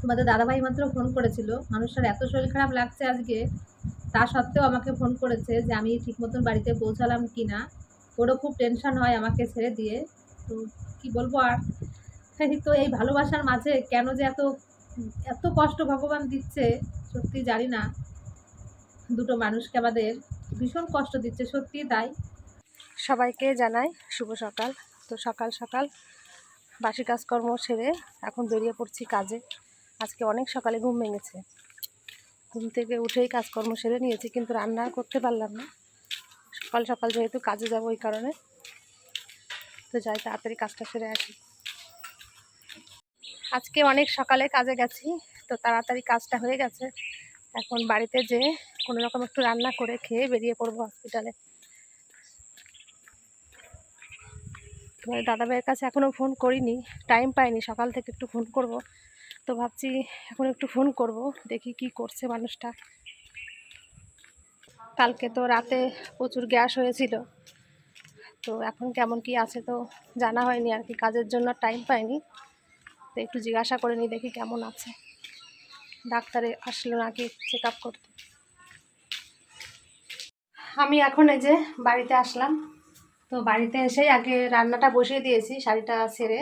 তোমাদের দাদাভাই মাত্র ফোন করেছিল। মানুষটার এত শরীর খারাপ লাগছে আজকে, তা সত্ত্বেও আমাকে ফোন করেছে যে আমি ঠিক মতন বাড়িতে পৌঁছালাম কি না ওরও খুব টেনশন হয় আমাকে ছেড়ে দিয়ে। তো কি বলব আর? তো এই ভালোবাসার মাঝে কেন যে এত এত কষ্ট ভগবান দিচ্ছে, সত্যি জানি না। দুটো মানুষকে আমাদের ভীষণ কষ্ট দিচ্ছে সত্যি তাই। সবাইকে জানাই শুভ সকাল। তো সকাল সকাল বাসি কাজকর্ম সেরে এখন বেরিয়ে পড়ছি কাজে। আজকে অনেক সকালে ঘুম ভেঙেছে। ঘুম থেকে উঠেই কাজকর্ম সেরে নিয়েছি, কিন্তু রান্না করতে পারলাম না। সকাল সকাল যেহেতু কাজে যাব ওই কারণে। তো যাই, তাড়াতাড়ি কাজটা সেরে আসি। আজকে অনেক সকালে কাজে গেছি, তো তাড়াতাড়ি কাজটা হয়ে গেছে। এখন বাড়িতে যেয়ে কোনো রকম একটু রান্না করে খেয়ে বেরিয়ে পড়ব হসপিটালে। দাদা ভাইয়ের কাছে এখনও ফোন করিনি টাইম পাইনি, সকাল থেকে একটু ফোন করব। তো ভাবছি এখন একটু ফোন করব, দেখি কি করছে মানুষটা। কালকে তো রাতে প্রচুর গ্যাস হয়েছিল, তো এখন কেমন কি আছে তো জানা হয়নি আর কি, কাজের জন্য টাইম পাইনি। তো একটু জিজ্ঞাসা করে নিই, দেখি কেমন আছে। ডাক্তারে আসলো নাকি চেক আপ করতে। আমি এখন এই যে বাড়িতে আসলাম, তো বাড়িতে এসেই আগে রান্নাটা বসিয়ে দিয়েছি, শাড়িটা ছেড়ে।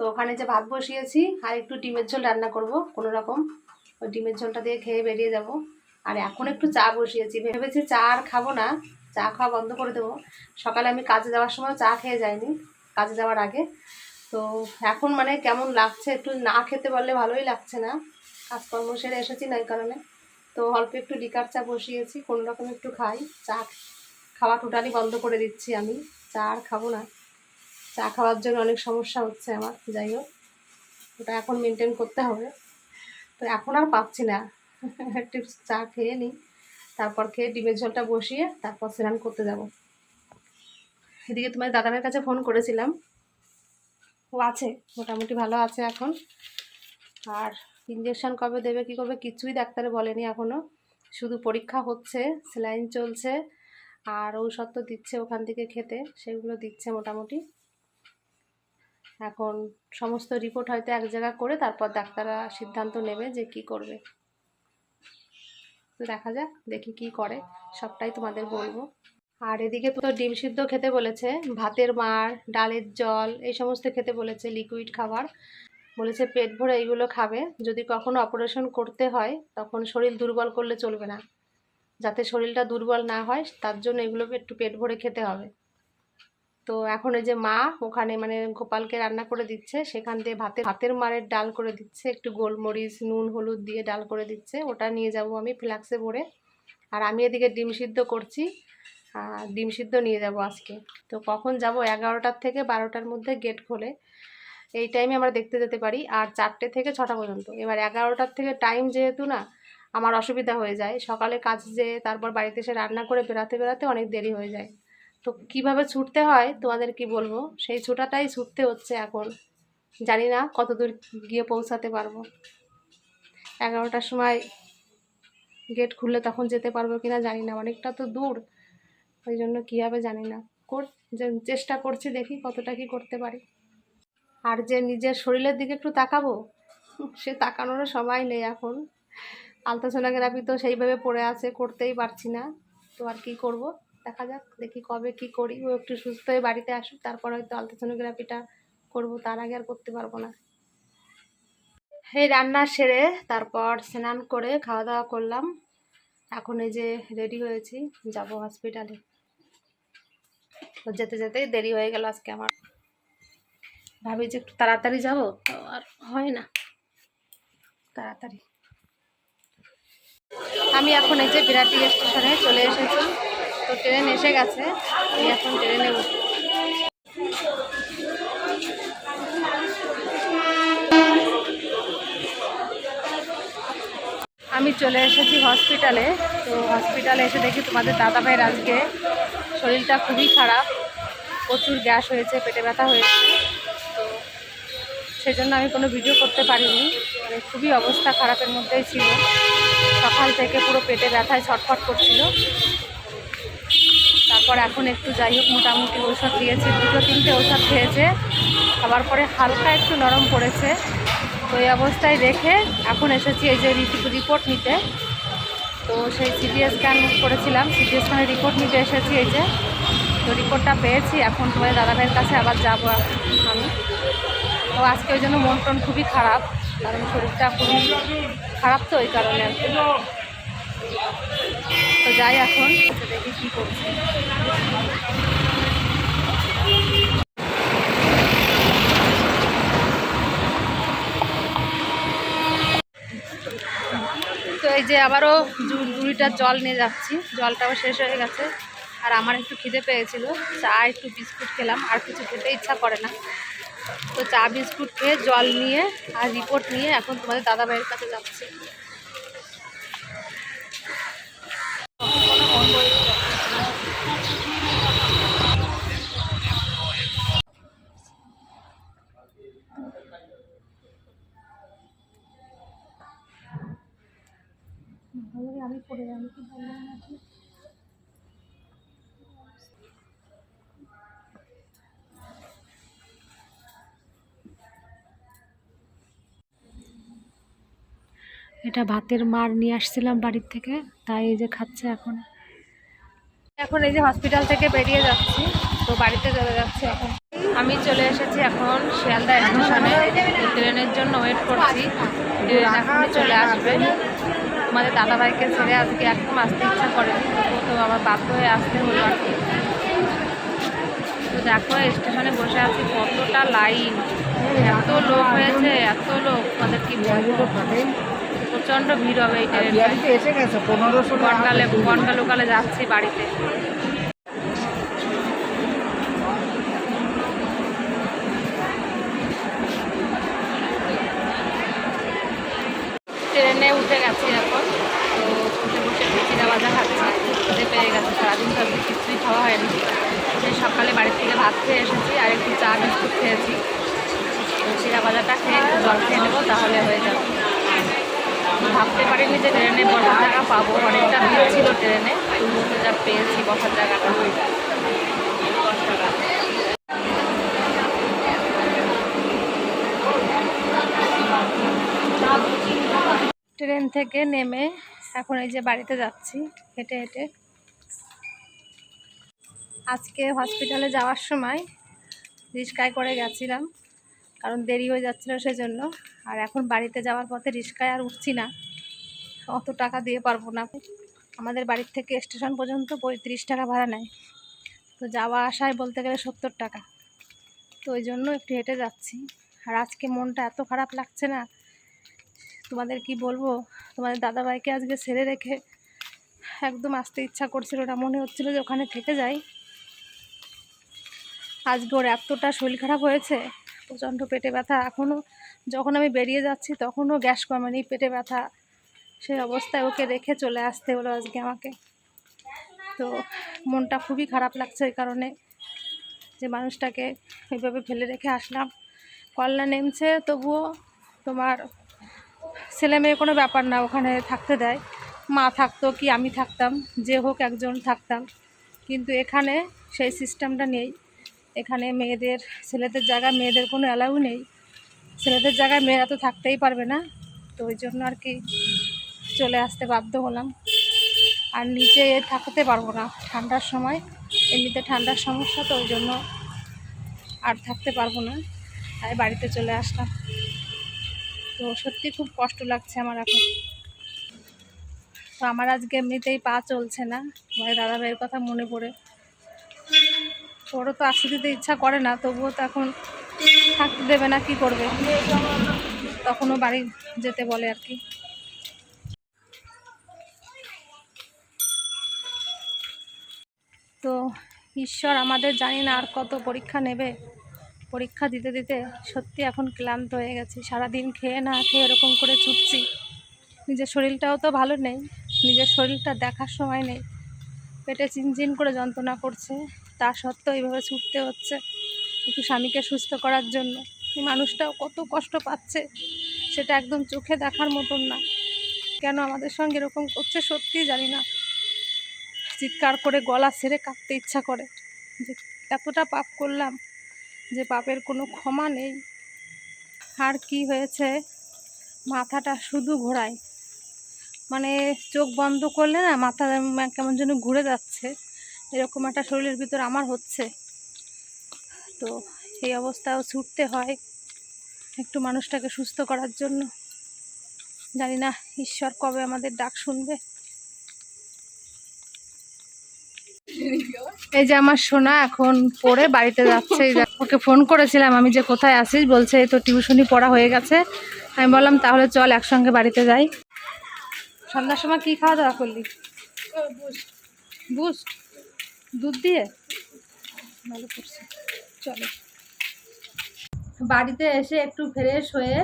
তো ওখানে যে ভাত বসিয়েছি আর একটু ডিমের ঝোল রান্না করব, কোনো রকম। ওই ডিমের ঝোলটা দিয়ে খেয়ে বেরিয়ে যাব। আর এখন একটু চা বসিয়েছি। ভেবেছি চা আর খাব না, চা খাওয়া বন্ধ করে দেবো। সকালে আমি কাজে যাওয়ার সময় চা খেয়ে যাইনি, কাজে যাওয়ার আগে। তো এখন মানে কেমন লাগছে? একটু না খেতে পারলে ভালোই লাগছে না। কাজকর্ম সেরে এসেছি না এই কারণে। তো অল্প একটু লিকার চা বসিয়েছি, কোনো রকম একটু খাই। চা খাওয়া টোটালি বন্ধ করে দিচ্ছি আমি। চা আর খাব না। চা খাওয়ার জন্য অনেক সমস্যা হচ্ছে আমার, যাই হোক। ওটা এখন মেনটেন করতে হবে। তো এখন আর পাচ্ছি না। একটু চা খেয়ে নিই, তারপর খেয়ে ডিমের ঝোলটা বসিয়ে তারপর স্নান করতে যাব। এদিকে তোমার দাদামের কাছে ফোন করেছিলাম। ও আছে, মোটামুটি ভালো আছে এখন। আর ইঞ্জেকশন কবে দেবে, কী করবে কিছুই ডাক্তারে বলেনি এখনও শুধু পরীক্ষা হচ্ছে স্যালাইন চলছে। আর ঔষধ তো দিচ্ছে ওখান থেকে খেতে, সেগুলো দিচ্ছে মোটামুটি। এখন সমস্ত রিপোর্ট হয়তো এক জায়গা করে তারপর ডাক্তাররা সিদ্ধান্ত নেবে যে কি করবে। তো দেখা যাক, দেখি কি করে, সবটাই তোমাদের বলব। আর এদিকে তো ডিম সিদ্ধ খেতে বলেছে, ভাতের মার, ডালের জল, এই সমস্ত খেতে বলেছে লিকুইড খাবার। বলেছে পেট ভরে এইগুলো খাবে, যদি কখনো অপারেশন করতে হয়, তখন শরীর দুর্বল করলে চলবে না। যাতে শরীরটা দুর্বল না হয়, তার জন্য এগুলো একটু পেট ভরে খেতে হবে। তো এখন এই যে মা ওখানে মানে গোপালকে রান্না করে দিচ্ছে, সেখান দিয়ে ভাতের ভাতের মারের ডাল করে দিচ্ছে, একটু গোলমরিচ, নুন, হলুদ দিয়ে ডাল করে দিচ্ছে, ওটা নিয়ে যাব আমি ফ্লাক্সে ভরে। আর আমি এদিকে ডিম সিদ্ধ করছি ডিম সিদ্ধ নিয়ে যাব আজকে। তো কখন যাব? এগারোটার থেকে বারোটার মধ্যে গেট খোলে। এই টাইমে আমরা দেখতে যেতে পারি, আর চারটে থেকে ছটা পর্যন্ত। এবার এগারোটার থেকে টাইম যেহেতু না, আমার অসুবিধা হয়ে যায়। সকালে কাজ যেয়ে তারপর বাড়িতে এসে রান্না করে বেড়াতে বেরাতে অনেক দেরি হয়ে যায়। তো কীভাবে ছুটতে হয় তোমাদের কি বলব? সেই ছোটাটাই ছুটতে হচ্ছে এখন। জানি না কত দূর গিয়ে পৌঁছাতে পারব। এগারোটার সময় গেট খুললে তখন যেতে পারব কিনা জানি না, অনেকটা তো দূর। ওই জন্য কীভাবে জানি না। কর চেষ্টা করছি দেখি কতটা কি করতে পারি। আর যে নিজের শরীরের দিকে একটু তাকাবো, সে তাকানোরও সময় নেই এখন। আলট্রাসোনোগ্রাফি তো সেইভাবে পড়ে আছে, করতেই পারছি না। তো আর কি করব? দেখা যাক, দেখি কবে কি করি। ও একটু সুস্থ হয়ে বাড়িতে আসুক, তারপর হয়তো আলট্রাসোনোগ্রাফিটা করব, তার আগে আর করতে পারব না। এই রান্না সেরে তারপর স্নান করে খাওয়া দাওয়া করলাম। এখন এই যে রেডি হয়েছি, যাব হসপিটালে যেতে যেতেই দেরি হয়ে গেল আজকে আমার। ভাবি যে একটু তাড়াতাড়ি যাব, তো আর হয় না। তাড়াতাড়ি। আমি এখন এই যে বিরাটি স্টেশনে চলে এসেছি। তো ট্রেন এসে গেছে এখন ট্রেনে আমি চলে এসেছি হসপিটালে, তো হসপিটালে এসে দেখি তোমাদের দাদা ভাইয়ের আজকে শরীরটা খুবই খারাপ, প্রচুর গ্যাস হয়েছে, পেটে ব্যথা হয়েছে, তো সেজন্য আমি কোনো ভিডিও করতে পারিনি। মানে খুবই অবস্থা খারাপের মধ্যেই ছিল। সকাল থেকে পুরো পেটে ব্যথায় ছটফট করছিল। তারপর এখন একটু যাই হোক, মোটামুটি ওষুধ দিয়েছে, দুটো তিনটে ওষুধ খেয়েছে। খাবার পরে হালকা একটু নরম পড়েছে। তো এই অবস্থায় রেখে এখন এসেছি এই যে রিপোর্ট নিতে। তো সেই সিটি স্ক্যান করেছিলাম সিটি স্ক্যানের রিপোর্ট নিতে এসেছি এই যে। তো রিপোর্টটা পেয়েছি, এখন তোমাদের দাদাভাইয়ের কাছে আবার যাব আমি। তো আজকে ওই জন্য মন টন খুবই খারাপ, কারণ শরীরটা খুবই খারাপ তো ওই কারণে। তো যাই এখন দেখি কী করছি। তো এই যে আবারও দু- দু জল নিয়ে যাচ্ছি, জলটাও শেষ হয়ে গেছে। আর আমার একটু খিদে পেয়েছিল, চা একটু বিস্কুট খেলাম, আর কিছু খেতে ইচ্ছা করে না। তো চা, বিস্কুট খেয়ে জল নিয়ে আর রিপোর্ট নিয়ে এখন তোমাদের দাদা ভাইয়ের কাছে যাচ্ছি। এটা ভাতের মার নিয়ে আসছিলাম বাড়ির থেকে, তাই এই যে খাচ্ছে এখন। এখন এই যে হসপিটাল থেকে বেরিয়ে যাচ্ছি, তো বাড়িতে চলে যাচ্ছি এখন। আমি চলে এসেছি এখন শিয়ালদা স্টেশনে ট্রেনের জন্য ওয়েট করছি। ট্রেন এখনই চলে আসবে। আমাদের দাদাভাইকে ছেড়ে আজকে একদম আসতে ইচ্ছা তবুও তো আমার বাধ্য হয়ে আসতে হলো আর কি। তো দেখো স্টেশনে বসে আছি, কতটা লাইন এত লোক হয়েছে, এত লোক, আমাদের কি বলব? প্রচণ্ড ভিড় হবে এই ট্রেনে এসে গেছে? পনেরোশো বনগালে বনগা লোকালে যাচ্ছি বাড়িতে ট্রেনে উঠে গেছি এখন তো উঠে বসে চিরা ভাজা খাচ্ছি খেতে পেয়ে গেছে সারাদিন তো আজকে কিছুই খাওয়া হয়নি সেই সকালে বাড়ি থেকে ভাত খেয়ে এসেছি আর একটু চা বিস্কুট খেয়েছি তো চিরা ভাজাটা খেয়ে একটু জল খেয়ে নেব তাহলে হয়ে যাবে ভাবতে পারিনি যে ট্রেনে বসার জায়গা পাবো, অনেকটা ভিড় ছিল ট্রেনে, তো যা পেয়েছি বসার জায়গাটা। ট্রেন থেকে নেমে এখন এই যে বাড়িতে যাচ্ছি, হেঁটে হেঁটে। আজকে হসপিটালে যাওয়ার সময় রিক্সায় করে গেছিলাম, কারণ দেরি হয়ে যাচ্ছিল সেজন্য। আর এখন বাড়িতে যাওয়ার পথে রিক্সায় আর উঠছি না। অত টাকা দিয়ে পারব না। আমাদের বাড়ির থেকে স্টেশন পর্যন্ত পঁয়ত্রিশ টাকা ভাড়া নেয়। তো যাওয়া আসায় বলতে গেলে সত্তর টাকা। তো ওই জন্য একটু হেঁটে যাচ্ছি। আর আজকে মনটা এত খারাপ লাগছে না। তোমাদের কি বলব? তোমাদের দাদাভাইকে আজকে ছেড়ে রেখে একদম আসতে ইচ্ছা করছিল না। মনে হচ্ছিল যে ওখানে থেকে যাই। আজকে ওর এতটা শরীর খারাপ হয়েছে, প্রচণ্ড পেটে ব্যথা। এখনও যখন আমি বেরিয়ে যাচ্ছি তখনও গ্যাস কমেনি, পেটে ব্যথা। সেই অবস্থায় ওকে রেখে চলে আসতে হলো আজকে আমাকে। তো মনটা খুবই খারাপ লাগছে এই কারণে যে মানুষটাকে ওইভাবে ফেলে রেখে আসলাম। কল্লা নেমছে তবুও তোমার ছেলে মেয়ে কোনো ব্যাপার না, ওখানে থাকতে দেয়। মা থাকতো কি আমি থাকতাম, যে হোক একজন থাকতাম। কিন্তু এখানে সেই সিস্টেমটা নেই। এখানে মেয়েদের, ছেলেদের জায়গায় মেয়েদের কোনো অ্যালাউ নেই। ছেলেদের জায়গায় মেয়েরা তো থাকতেই পারবে না। তো ওই জন্য আর কি চলে আসতে বাধ্য হলাম। আর নিচে থাকতে পারব না ঠান্ডার সময়। এমনিতে ঠান্ডার সমস্যা, তো ওই জন্য আর থাকতে পারব না। তাই বাড়িতে চলে আসলাম। তো সত্যি খুব কষ্ট লাগছে আমার এখন। তো আমার আজকে এমনিতেই পা চলছে না। আমার দাদা ভাইয়ের কথা মনে পড়ে। ওরও তো আসতে দিতে ইচ্ছা করে না, তবুও তো এখন থাকতে দেবে না, কি করবে? তখনও বাড়ি যেতে বলে আর কি। তো ঈশ্বর আমাদের জানি না আর কত পরীক্ষা নেবে। পরীক্ষা দিতে দিতে সত্যি এখন ক্লান্ত হয়ে গেছি। সারাদিন খেয়ে না খেয়ে এরকম করে ছুটছি নিজের শরীরটাও তো ভালো নেই। নিজের শরীরটা দেখার সময় নেই। পেটে চিনচিন করে যন্ত্রণা করছে। তা সত্ত্বেও এইভাবে ছুটতে হচ্ছে একটু স্বামীকে সুস্থ করার জন্য। এই মানুষটাও কত কষ্ট পাচ্ছে। সেটা একদম চোখে দেখার মতন না। কেন আমাদের সঙ্গে এরকম করছে সত্যিই জানি না। চিৎকার করে গলা ছেড়ে কাঁদতে ইচ্ছা করে। যে এতটা পাপ করলাম যে পাপের কোনো ক্ষমা নেই। আর কি হয়েছে? মাথাটা শুধু ঘোরায়। মানে চোখ বন্ধ করলে না মাথা কেমন যেন ঘুরে যাচ্ছে। এরকম একটা শরীরের ভিতর আমার হচ্ছে। তো এই অবস্থাও ছুটতে হয় একটু মানুষটাকে সুস্থ করার জন্য। জানি না ঈশ্বর কবে আমাদের ডাক শুনবে। এই যে আমার সোনা এখন পড়ে, বাড়িতে যাচ্ছে। ওকে ফোন করেছিলাম, আমি যে কোথায় আসিস বলছে, এই তো টিউশনি পড়া হয়ে গেছে। আমি বললাম, তাহলে চল একসঙ্গে বাড়িতে যাই। সন্ধ্যার সময় কি খাওয়া দাওয়া করলি? বুস্ট দুধ দিয়ে? ভালো করছি। চলো। বাড়িতে এসে একটু ফ্রেশ হয়ে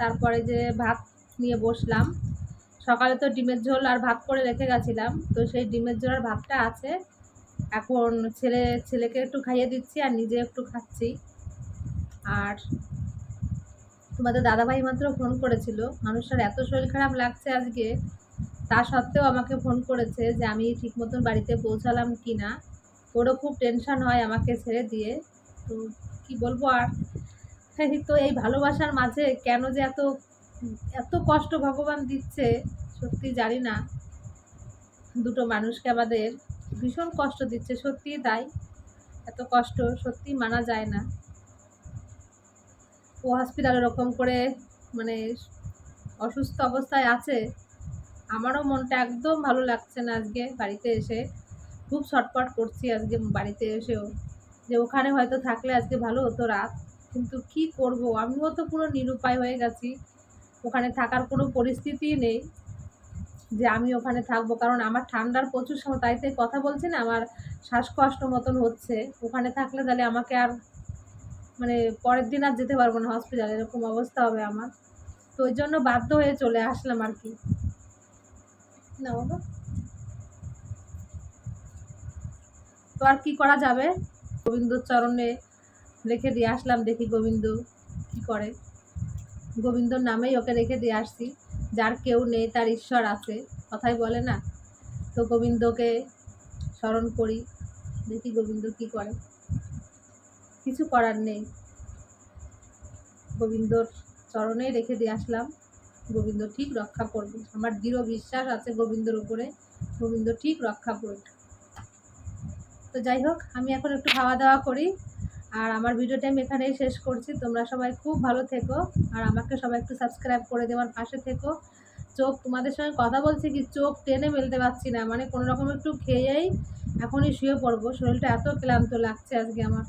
তারপরে যে ভাত নিয়ে বসলাম। সকালে তো ডিমের ঝোল আর ভাত করে রেখে গেছিলাম, তো সেই ডিমের ঝোল আর ভাতটা আছে। এখন ছেলে, ছেলেকে একটু খাইয়ে দিচ্ছি আর নিজে একটু খাচ্ছি। আর তোমাদের দাদাভাই মাত্র ফোন করেছিল। মানুষটার এত শরীর খারাপ লাগছে আজকে, তা সত্ত্বেও আমাকে ফোন করেছে যে আমি ঠিক মতন বাড়িতে পৌঁছালাম কি না ওরও খুব টেনশন হয় আমাকে ছেড়ে দিয়ে। তো কি বলব আর? তো এই ভালোবাসার মাঝে কেন যে এত এত কষ্ট ভগবান দিচ্ছে সত্যি জানি না। দুটো মানুষকে আমাদের ভীষণ কষ্ট দিচ্ছে, সত্যিই তাই। এত কষ্ট সত্যি মানা যায় না। ও হসপিটাল ওরকম করে মানে অসুস্থ অবস্থায় আছে। আমারও মনটা একদম ভালো লাগছে না আজকে বাড়িতে এসে। খুব ছটপট করছি আজকে বাড়িতে এসেও। যে ওখানে হয়তো থাকলে আজকে ভালো হতো রাত, কিন্তু কি করব? আমিও তো পুরো নিরুপায় হয়ে গেছি। ওখানে থাকার কোনো পরিস্থিতিই নেই। যে আমি ওখানে থাকব, কারণ আমার ঠান্ডার প্রচুর সময় তাইতে কথা বলছি না, আমার শ্বাসকষ্ট মতন হচ্ছে। ওখানে থাকলে তাহলে আমাকে আর মানে পরের দিন আর যেতে পারব না হসপিটালে এরকম অবস্থা হবে আমার। তো ওই জন্য বাধ্য হয়ে চলে আসলাম আর কি। না বাবা। তো আর কি করা যাবে? গোবিন্দর চরণে রেখে দিয়ে আসলাম, দেখি গোবিন্দ কি করে। গোবিন্দর নামেই ওকে রেখে দিয়ে আসছি। যার কেউ নেই, তার ঈশ্বর আছে। কথাই বলে না? তো গোবিন্দকে স্মরণ করি, দেখি গোবিন্দ কি করে। কিছু করার নেই। গোবিন্দর চরণেই রেখে দিয়ে আসলাম। গোবিন্দ ঠিক রক্ষা করবে। আমার দৃঢ় বিশ্বাস আছে গোবিন্দর উপরে। গোবিন্দ ঠিক রক্ষা করবে। তো যাই হোক, আমি এখন একটু খাওয়া দাওয়া করি। আর আমার ভিডিওটা আমি এখানেই শেষ করছি। তোমরা সবাই খুব ভালো থেকো আর আমাকে সবাই একটু সাবস্ক্রাইব করে দেওয়ার পাশে থেকো। চোখ, তোমাদের সঙ্গে কথা বলছি কি, চোখ টেনে মেলতে পারছি না। মানে কোনো রকম একটু খেয়েই এখনই শুয়ে পড়ব। শরীরটা এত ক্লান্ত লাগছে আজকে আমার।